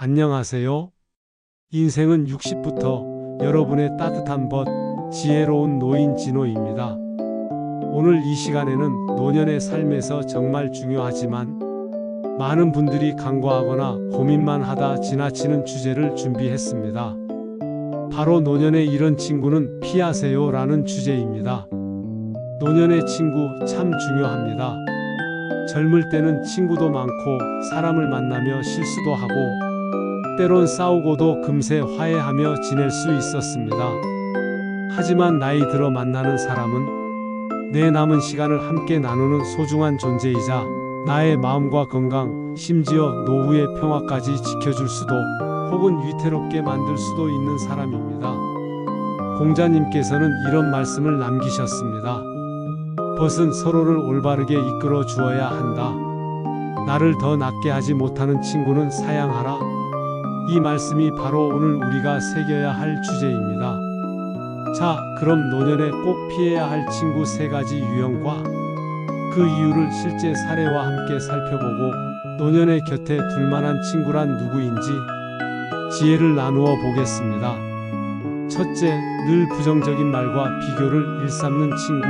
안녕하세요. 인생은 60부터 여러분의 따뜻한 벗, 지혜로운 노인 진호입니다. 오늘 이 시간에는 노년의 삶에서 정말 중요하지만 많은 분들이 간과하거나 고민만 하다 지나치는 주제를 준비했습니다. 바로 노년의 이런 친구는 피하세요 라는 주제입니다. 노년의 친구 참 중요합니다. 젊을 때는 친구도 많고 사람을 만나며 실수도 하고 때론 싸우고도 금세 화해하며 지낼 수 있었습니다. 하지만 나이 들어 만나는 사람은 내 남은 시간을 함께 나누는 소중한 존재이자 나의 마음과 건강, 심지어 노후의 평화까지 지켜줄 수도 혹은 위태롭게 만들 수도 있는 사람입니다. 공자님께서는 이런 말씀을 남기셨습니다. 벗은 서로를 올바르게 이끌어 주어야 한다. 나를 더 낫게 하지 못하는 친구는 사양하라. 이 말씀이 바로 오늘 우리가 새겨야 할 주제입니다. 자, 그럼 노년에 꼭 피해야 할 친구 세 가지 유형과 그 이유를 실제 사례와 함께 살펴보고 노년의 곁에 둘만한 친구란 누구인지 지혜를 나누어 보겠습니다. 첫째, 늘 부정적인 말과 비교를 일삼는 친구.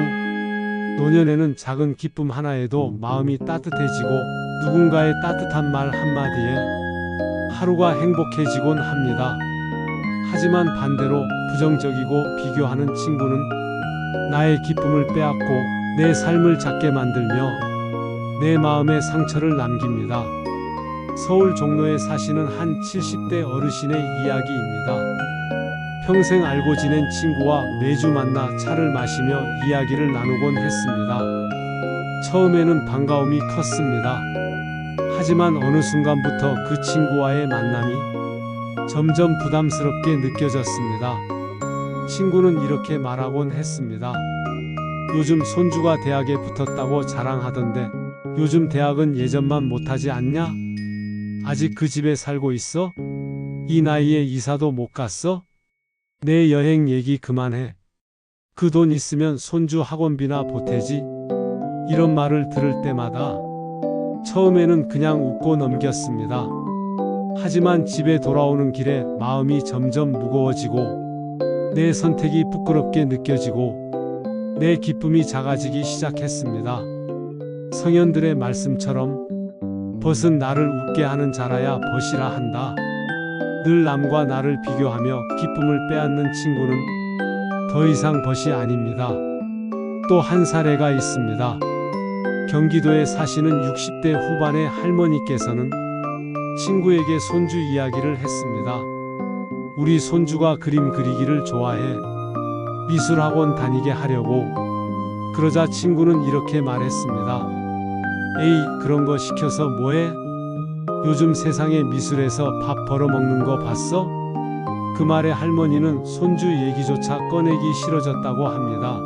노년에는 작은 기쁨 하나에도 마음이 따뜻해지고 누군가의 따뜻한 말 한마디에 하루가 행복해지곤 합니다. 하지만 반대로 부정적이고 비교하는 친구는 나의 기쁨을 빼앗고 내 삶을 작게 만들며 내 마음에 상처를 남깁니다. 서울 종로에 사시는 한 70대 어르신의 이야기입니다. 평생 알고 지낸 친구와 매주 만나 차를 마시며 이야기를 나누곤 했습니다. 처음에는 반가움이 컸습니다. 하지만 어느 순간부터 그 친구와의 만남이 점점 부담스럽게 느껴졌습니다. 친구는 이렇게 말하곤 했습니다. 요즘 손주가 대학에 붙었다고 자랑하던데 요즘 대학은 예전만 못하지 않냐? 아직 그 집에 살고 있어? 이 나이에 이사도 못 갔어? 내 여행 얘기 그만해. 그 돈 있으면 손주 학원비나 보태지. 이런 말을 들을 때마다 처음에는 그냥 웃고 넘겼습니다. 하지만 집에 돌아오는 길에 마음이 점점 무거워지고 내 선택이 부끄럽게 느껴지고 내 기쁨이 작아지기 시작했습니다. 성현들의 말씀처럼 벗은 나를 웃게 하는 자라야 벗이라 한다. 늘 남과 나를 비교하며 기쁨을 빼앗는 친구는 더 이상 벗이 아닙니다. 또 한 사례가 있습니다. 경기도에 사시는 60대 후반의 할머니께서는 친구에게 손주 이야기를 했습니다. 우리 손주가 그림 그리기를 좋아해 미술학원 다니게 하려고 그러자 친구는 이렇게 말했습니다. 에이, 그런 거 시켜서 뭐해? 요즘 세상에 미술에서 밥 벌어먹는 거 봤어? 그 말에 할머니는 손주 얘기조차 꺼내기 싫어졌다고 합니다.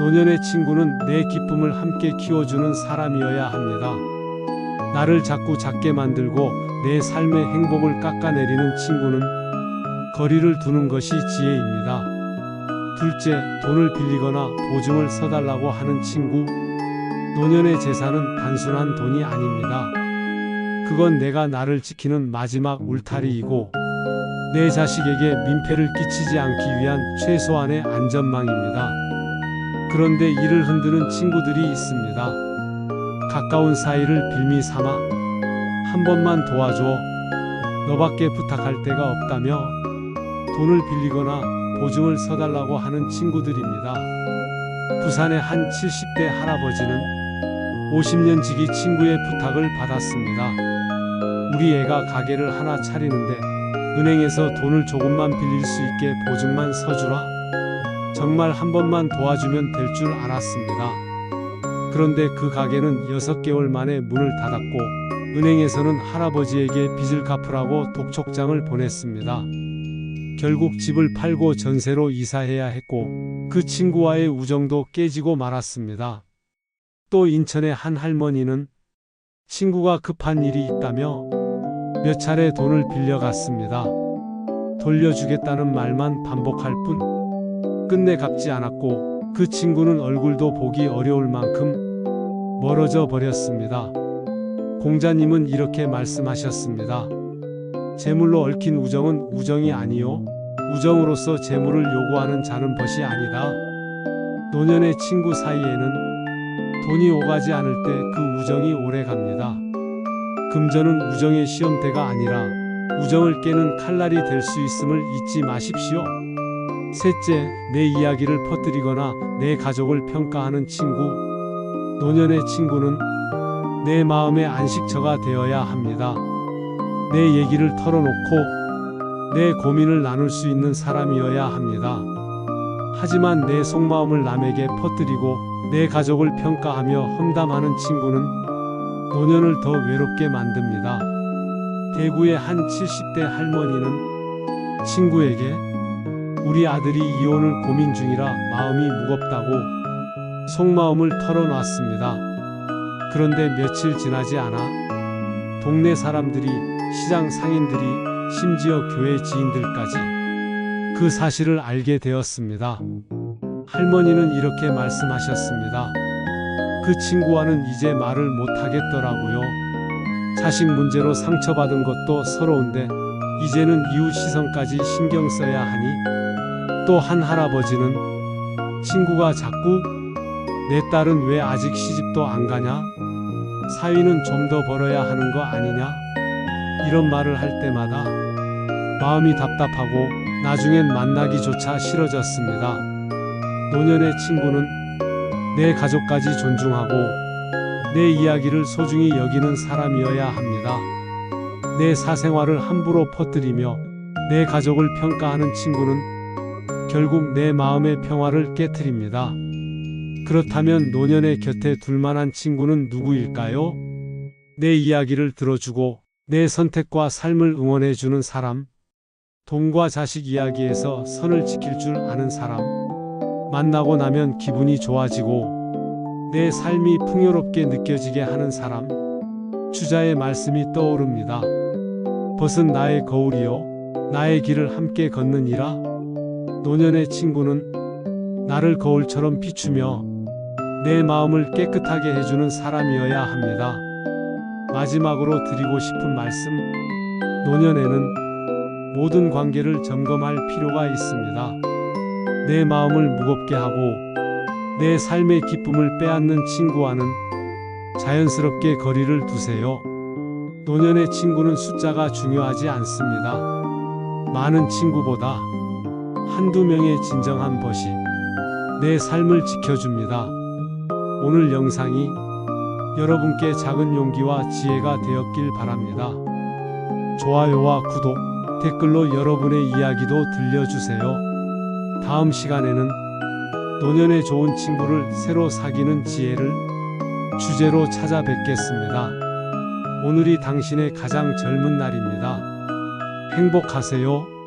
노년의 친구는 내 기쁨을 함께 키워주는 사람이어야 합니다. 나를 자꾸 작게 만들고 내 삶의 행복을 깎아내리는 친구는 거리를 두는 것이 지혜입니다. 둘째, 돈을 빌리거나 보증을 서달라고 하는 친구. 노년의 재산은 단순한 돈이 아닙니다. 그건 내가 나를 지키는 마지막 울타리이고 내 자식에게 민폐를 끼치지 않기 위한 최소한의 안전망입니다. 그런데 이를 흔드는 친구들이 있습니다. 가까운 사이를 빌미 삼아 한 번만 도와줘. 너밖에 부탁할 데가 없다며 돈을 빌리거나 보증을 서달라고 하는 친구들입니다. 부산의 한 70대 할아버지는 50년 지기 친구의 부탁을 받았습니다. 우리 애가 가게를 하나 차리는데 은행에서 돈을 조금만 빌릴 수 있게 보증만 서주라. 정말 한 번만 도와주면 될 줄 알았습니다. 그런데 그 가게는 6개월 만에 문을 닫았고 은행에서는 할아버지에게 빚을 갚으라고 독촉장을 보냈습니다. 결국 집을 팔고 전세로 이사해야 했고 그 친구와의 우정도 깨지고 말았습니다. 또 인천의 한 할머니는 친구가 급한 일이 있다며 몇 차례 돈을 빌려갔습니다. 돌려주겠다는 말만 반복할 뿐 끝내 갚지 않았고 그 친구는 얼굴도 보기 어려울 만큼 멀어져 버렸습니다. 공자님은 이렇게 말씀하셨습니다. 재물로 얽힌 우정은 우정이 아니요. 우정으로서 재물을 요구하는 자는 벗이 아니다. 노년의 친구 사이에는 돈이 오가지 않을 때 그 우정이 오래 갑니다. 금전은 우정의 시험대가 아니라 우정을 깨는 칼날이 될 수 있음을 잊지 마십시오. 셋째, 내 이야기를 퍼뜨리거나 내 가족을 평가하는 친구. 노년의 친구는 내 마음의 안식처가 되어야 합니다. 내 얘기를 털어놓고 내 고민을 나눌 수 있는 사람이어야 합니다. 하지만 내 속마음을 남에게 퍼뜨리고 내 가족을 평가하며 험담하는 친구는 노년을 더 외롭게 만듭니다. 대구의 한 70대 할머니는 친구에게 우리 아들이 이혼을 고민 중이라 마음이 무겁다고 속마음을 털어놨습니다. 그런데 며칠 지나지 않아 동네 사람들이 시장 상인들이 심지어 교회 지인들까지 그 사실을 알게 되었습니다. 할머니는 이렇게 말씀하셨습니다. 그 친구와는 이제 말을 못하겠더라고요. 자식 문제로 상처받은 것도 서러운데 이제는 이웃 시선까지 신경 써야 하니 또 한 할아버지는 친구가 자꾸 내 딸은 왜 아직 시집도 안 가냐? 사위는 좀 더 벌어야 하는 거 아니냐? 이런 말을 할 때마다 마음이 답답하고 나중엔 만나기조차 싫어졌습니다. 노년의 친구는 내 가족까지 존중하고 내 이야기를 소중히 여기는 사람이어야 합니다. 내 사생활을 함부로 퍼뜨리며 내 가족을 평가하는 친구는 결국 내 마음의 평화를 깨뜨립니다. 그렇다면 노년의 곁에 둘만한 친구는 누구일까요? 내 이야기를 들어주고 내 선택과 삶을 응원해주는 사람, 돈과 자식 이야기에서 선을 지킬 줄 아는 사람, 만나고 나면 기분이 좋아지고 내 삶이 풍요롭게 느껴지게 하는 사람, 주자의 말씀이 떠오릅니다. 벗은 나의 거울이요, 나의 길을 함께 걷느니라. 노년의 친구는 나를 거울처럼 비추며 내 마음을 깨끗하게 해주는 사람이어야 합니다. 마지막으로 드리고 싶은 말씀, 노년에는 모든 관계를 점검할 필요가 있습니다. 내 마음을 무겁게 하고 내 삶의 기쁨을 빼앗는 친구와는 자연스럽게 거리를 두세요. 노년의 친구는 숫자가 중요하지 않습니다. 많은 친구보다 한두 명의 진정한 벗이 내 삶을 지켜줍니다. 오늘 영상이 여러분께 작은 용기와 지혜가 되었길 바랍니다. 좋아요와 구독, 댓글로 여러분의 이야기도 들려주세요. 다음 시간에는 노년의 좋은 친구를 새로 사귀는 지혜를 주제로 찾아뵙겠습니다. 오늘이 당신의 가장 젊은 날입니다. 행복하세요.